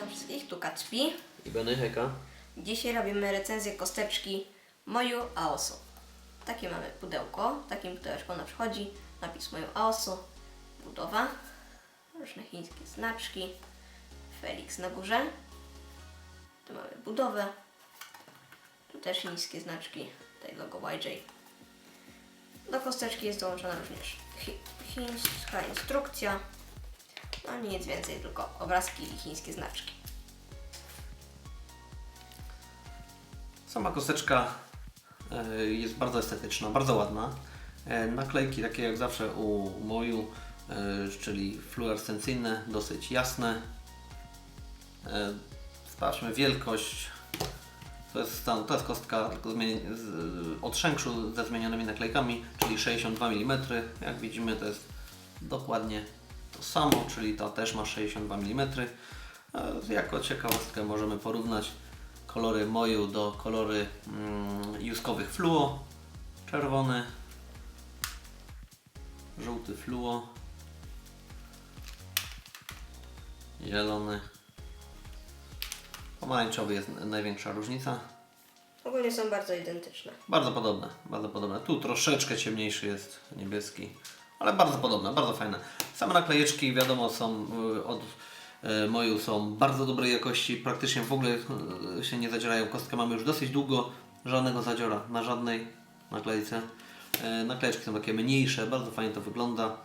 Witam wszystkich, tu Kacpi. I Beny Heka. Dzisiaj robimy recenzję kosteczki Moju Aosu. Takie mamy pudełko, takim pudełeczku ona przychodzi. Napis Moju Aosu, budowa, różne chińskie znaczki, Felix na górze. Tu mamy budowę, tu też chińskie znaczki, tutaj logo YJ. Do kosteczki jest dołączona również chi chińska instrukcja. No nic więcej, tylko obrazki i chińskie znaczki. Sama kosteczka e, jest bardzo estetyczna, bardzo ładna. E, Naklejki takie jak zawsze u Moju, e, czyli fluorescencyjne, dosyć jasne. Sprawdźmy wielkość. To jest, to jest kostka tylko od szenkszu ze zmienionymi naklejkami, czyli 62 mm. Jak widzimy to jest dokładnie to samo, czyli ta też ma 62 mm. E, Jako ciekawostkę możemy porównać kolory moju do kolory mm, juskowych fluo. Czerwony, żółty fluo, zielony, pomarańczowy jest największa różnica. Ogólnie są bardzo identyczne. Bardzo podobne, bardzo podobne. Tu troszeczkę ciemniejszy jest niebieski, ale bardzo podobne, bardzo fajne. Same naklejeczki wiadomo są y, od y, Moju są bardzo dobrej jakości, praktycznie w ogóle y, się nie zadzierają. Kostkę mamy już dosyć długo, żadnego zadziora na żadnej naklejce. Naklejeczki są takie mniejsze, bardzo fajnie to wygląda.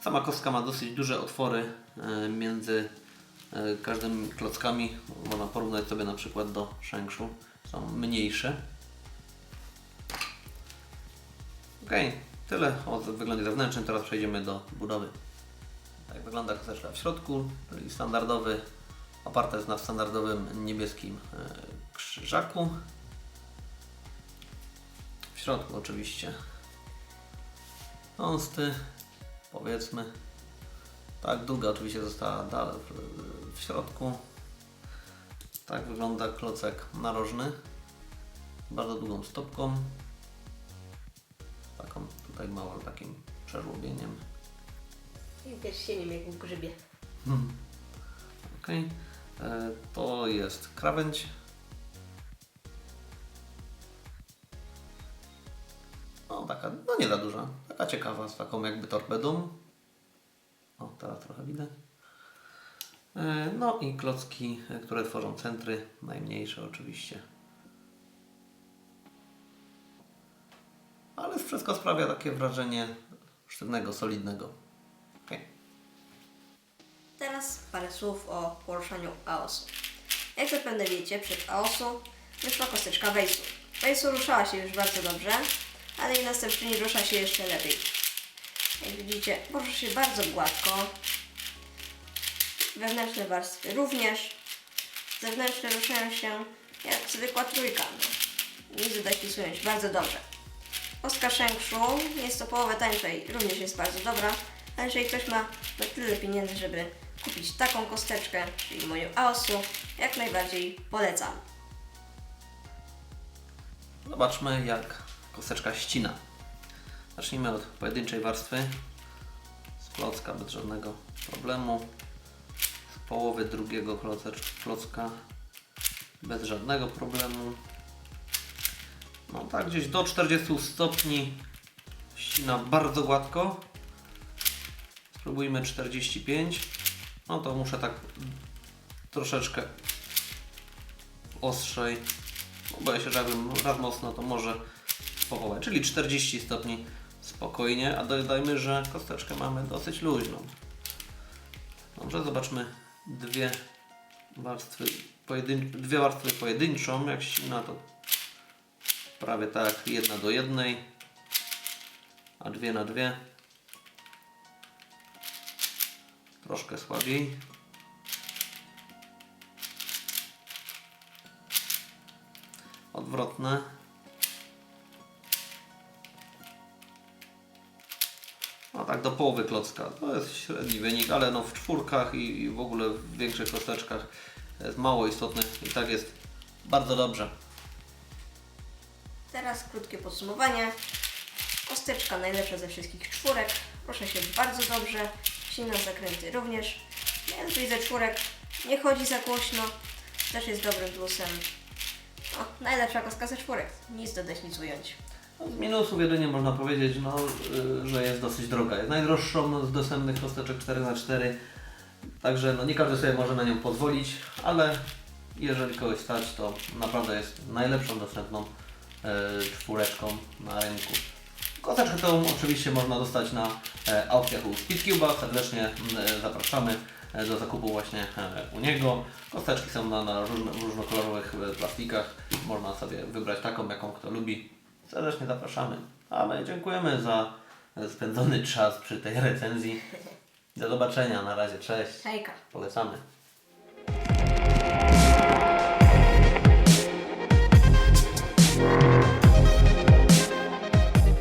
Sama kostka ma dosyć duże otwory między każdymi klockami. Można porównać sobie na przykład do szenkszu. Są mniejsze. Okej, tyle o wyglądzie zewnętrznym. Teraz przejdziemy do budowy. Tak wygląda kosteczka w środku, czyli standardowy, oparta jest na standardowym niebieskim e, krzyżaku. W środku oczywiście ąsty, powiedzmy. Tak, długa oczywiście została dalej w, w środku. Tak wygląda klocek narożny. Bardzo długą stopką taką tutaj małym takim przeżłobieniem. I pierścieniem jak w grzybie. Ok. E, To jest krawędź. No taka, no nie za duża, taka ciekawa, z taką jakby torpedą. O, teraz trochę widać. E, No i klocki, e, które tworzą centry, najmniejsze oczywiście. Wszystko sprawia takie wrażenie sztywnego, solidnego. Okay. Teraz parę słów o poruszaniu Aosu. Jak zapewne wiecie, przed Aosu wyszła kosteczka Wejsu. Wejsu ruszała się już bardzo dobrze, ale i następnie rusza się jeszcze lepiej. Jak widzicie, porusza się bardzo gładko. Wewnętrzne warstwy również. Zewnętrzne ruszają się jak zwykła trójka. No. Nizy dopisują się bardzo dobrze. Kostka szenkszu jest to połowę tańsza i również jest bardzo dobra, ale jeżeli ktoś ma na tyle pieniędzy, żeby kupić taką kosteczkę, czyli moją Aosu, jak najbardziej polecam. Zobaczmy jak kosteczka ścina. Zacznijmy od pojedynczej warstwy. Z klocka bez żadnego problemu. Z połowy drugiego klocka bez żadnego problemu. No tak gdzieś do 40 stopni ścina bardzo gładko. Spróbujmy 45. No to muszę tak troszeczkę ostrzej Boję się, że jakbym raz mocno, to może spowołać. Czyli 40 stopni spokojnie, a dodajmy, że kosteczkę mamy dosyć luźną. Dobrze, zobaczmy dwie warstwy, pojedyn- dwie warstwy pojedynczą. Jak ścina to prawie tak jedna do jednej, a dwie na dwie. Troszkę słabiej. odwrotne. No tak do połowy klocka. To jest średni wynik, ale no w czwórkach i w ogóle w większych kosteczkach jest mało istotny i tak jest bardzo dobrze. Teraz krótkie podsumowanie. Kosteczka najlepsza ze wszystkich czwórek. Proszę się bardzo dobrze. Silne zakręty również. Więc widzę czwórek Nie chodzi za głośno. Też jest dobrym plusem. O, najlepsza kostka ze czwórek. Nic dodać, nic ująć. No, Z minusów jedynie można powiedzieć, no, y, że jest dosyć droga. Jest najdroższą z dostępnych kosteczek 4x4, także no, nie każdy sobie może na nią pozwolić, ale jeżeli kogoś stać, to naprawdę jest najlepszą dostępną czwóreczką na rynku. Kosteczkę tą oczywiście można dostać na e, aukcjach u SpeedCube'a. Serdecznie e, zapraszamy e, do zakupu właśnie e, u niego. Kosteczki są na, na różno, różnokolorowych e, plastikach. Można sobie wybrać taką, jaką kto lubi. Serdecznie zapraszamy. A my dziękujemy za e, spędzony czas przy tej recenzji. Do zobaczenia. Na razie. Cześć. Hejka. Polecamy.